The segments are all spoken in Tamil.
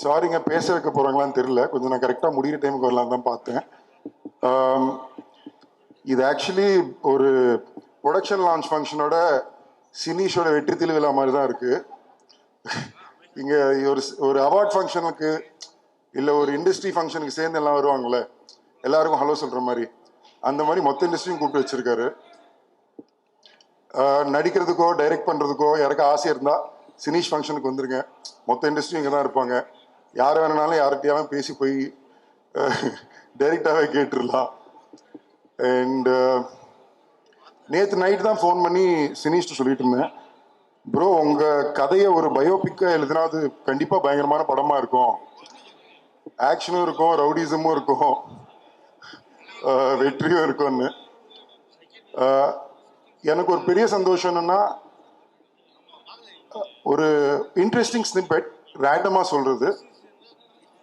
சாரிங்க பேச வைக்க போறாங்களான்னு தெரியல. கொஞ்சம் நான் கரெக்டாக முடிகிற டைமுக்கு வரலாம் தான் பார்த்தேன். இது ஆக்சுவலி ஒரு ப்ரொடக்ஷன் லான்ச் ஃபங்க்ஷனோட சினீஷோட வெற்றி திருவிழா மாதிரி தான் இருக்கு. இங்க ஒரு ஒரு அவார்ட் ஃபங்க்ஷனுக்கு இல்லை ஒரு இண்டஸ்ட்ரி ஃபங்க்ஷனுக்கு சேர்ந்து எல்லாம் வருவாங்கல்ல எல்லாருக்கும் ஹலோ சொல்ற மாதிரி. அந்த மாதிரி மொத்த இண்டஸ்ட்ரியும் கூப்பிட்டு வச்சிருக்காரு. ஆஹ் நடிக்கிறதுக்கோ டைரக்ட் பண்றதுக்கோ யாருக்கும் ஆசை இருந்தா சினிஷ் ஃபங்க்ஷனுக்கு வந்துருங்க மொத்த இண்டஸ்ட்ரியும் இங்கே தான் இருப்பாங்க. யார் வேணுனாலும் யார்கிட்டயாவது பேசி போய் டைரெக்டாகவே கேட்டுடலாம். அண்ட் நேற்று நைட் தான் ஃபோன் பண்ணி சினிஷ்ட்டு சொல்லிட்டு இருந்தேன். ப்ரோ உங்கள் கதையை ஒரு பயோபிக்காக எழுதினா அது கண்டிப்பாக பயங்கரமான படமாக இருக்கும். ஆக்ஷனும் இருக்கும் ரவுடிசமும் இருக்கும். வெற்றியும் இருக்கும்னு. எனக்கு ஒரு பெரிய சந்தோஷம் என்னன்னா ஒரு இன்ட்ரெஸ்டிங் ஸ்னிப்பெட் ரேண்டமாக சொல்கிறது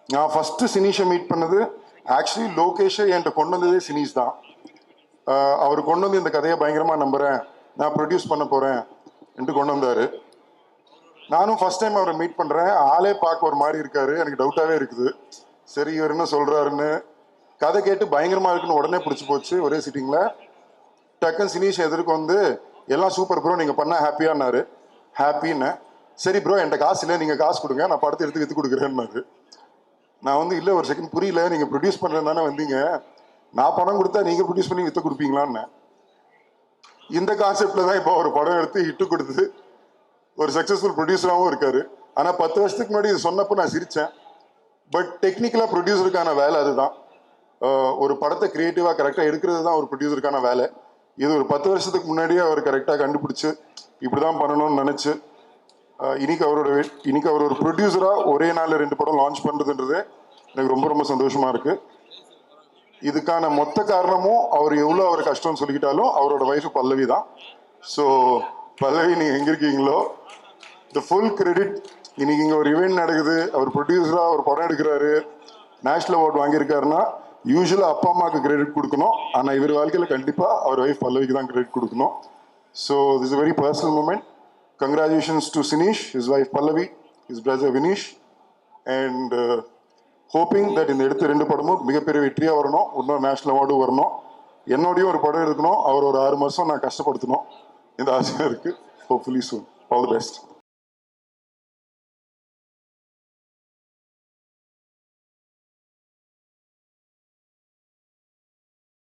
நான் ஃபஸ்ட்டு சினீஷை மீட் பண்ணது ஆக்சுவலி லோகேஷை என்கிட்ட கொண்டு வந்ததே சினீஷ் தான். அவர் கொண்டு வந்து இந்த கதையை பயங்கரமாக நம்புகிறேன் நான் ப்ரொடியூஸ் பண்ண போகிறேன் என்று கொண்டு வந்தார். நானும் ஃபஸ்ட் டைம் அவரை மீட் பண்ணுறேன் ஆளே பார்க்க ஒரு மாதிரி இருக்காரு. எனக்கு டவுட்டாகவே இருக்குது. சரி இவர் என்ன சொல்கிறாருன்னு கதை கேட்டு பயங்கரமாக இருக்குன்னு உடனே பிடிச்சி போச்சு ஒரே சிட்டிங்கில் டக்குன்னு சினீஷ் எதிர்க்கு வந்து எல்லாம் சூப்பர் ப்ரோ நீங்கள் பண்ண ஹாப்பியானாரு ஹாப்பின்னு. சரி ப்ரோ என்கிட்ட காசு இல்லை நீங்கள் காசு கொடுங்க நான் படத்தை எடுத்து வித்து கொடுக்குறேன்னாரு. நான் வந்து இல்லை ஒரு செகண்ட் புரியல நீங்கள் ப்ரொடியூஸ் பண்றது தானே வந்தீங்க. நான் பணம் கொடுத்தா நீங்கள் ப்ரொடியூஸ் பண்ணி வித்து கொடுப்பீங்களான்னு. இந்த கான்செப்டில் தான் இப்போ ஒரு படம் எடுத்து ஹிட்டு கொடுத்து ஒரு சக்ஸஸ்ஃபுல் ப்ரொடியூசராகவும் இருக்கார். ஆனால் பத்து வருஷத்துக்கு முன்னாடி இது சொன்னப்போ நான் சிரித்தேன் பட் டெக்னிக்கலாக ப்ரொடியூசருக்கான வேலை அதுதான். ஒரு படத்தை க்ரியேட்டிவாக கரெக்டாக எடுக்கிறது தான் ஒரு ப்ரொடியூசருக்கான வேலை. இது ஒரு பத்து வருஷத்துக்கு முன்னாடியே அவர் கரெக்டாக கண்டுபிடிச்சு இப்படிதான் பண்ணணும்னு நினைச்சு இன்னைக்கு அவரோட இன்னைக்கு அவர் ஒரு ப்ரொடியூசராக ஒரே நாளில் ரெண்டு படம் லான்ச் பண்ணுறதுன்றது எனக்கு ரொம்ப ரொம்ப சந்தோஷமா இருக்கு. இதுக்கான மொத்த காரணமும் அவர் எவ்வளோ அவர் கஷ்டம்னு சொல்லிக்கிட்டாலும் அவரோட ஒய்ஃப் பல்லவி தான். ஸோ பல்லவி நீங்கள் எங்கே இருக்கீங்களோ? த ஃபுல் கிரெடிட் இன்னைக்கு இங்கே ஒரு இவெண்ட் நடக்குது அவர் ப்ரொடியூசராக ஒரு படம் எடுக்கிறாரு நேஷ்னல் அவார்ட் வாங்கியிருக்காருன்னா யூஸ்வலாக அப்பா அம்மாவுக்கு கிரெடிட் கொடுக்கணும். ஆனால் இவர் வாழ்க்கையில் கண்டிப்பாக அவர் ஒய்ஃப் பல்லவிக்கு தான் கிரெடிட் கொடுக்கணும். So this very personal moment congratulations to Sineesh is wife Pallavi is brother Vineesh and hoping that இந்த எடுத்த ரெண்டு படமும் மிகப்பெரிய வெற்றியாக வரணும். இன்னொரு நேஷனல் அவார்டும் வரணும். என்னோடையும் ஒரு படம் எடுக்கணும். அவர் ஒரு ஆறு மாதம் நான் கஷ்டப்படுத்தணும். இந்த ஆசையாக இருக்குது hopefully soon all the best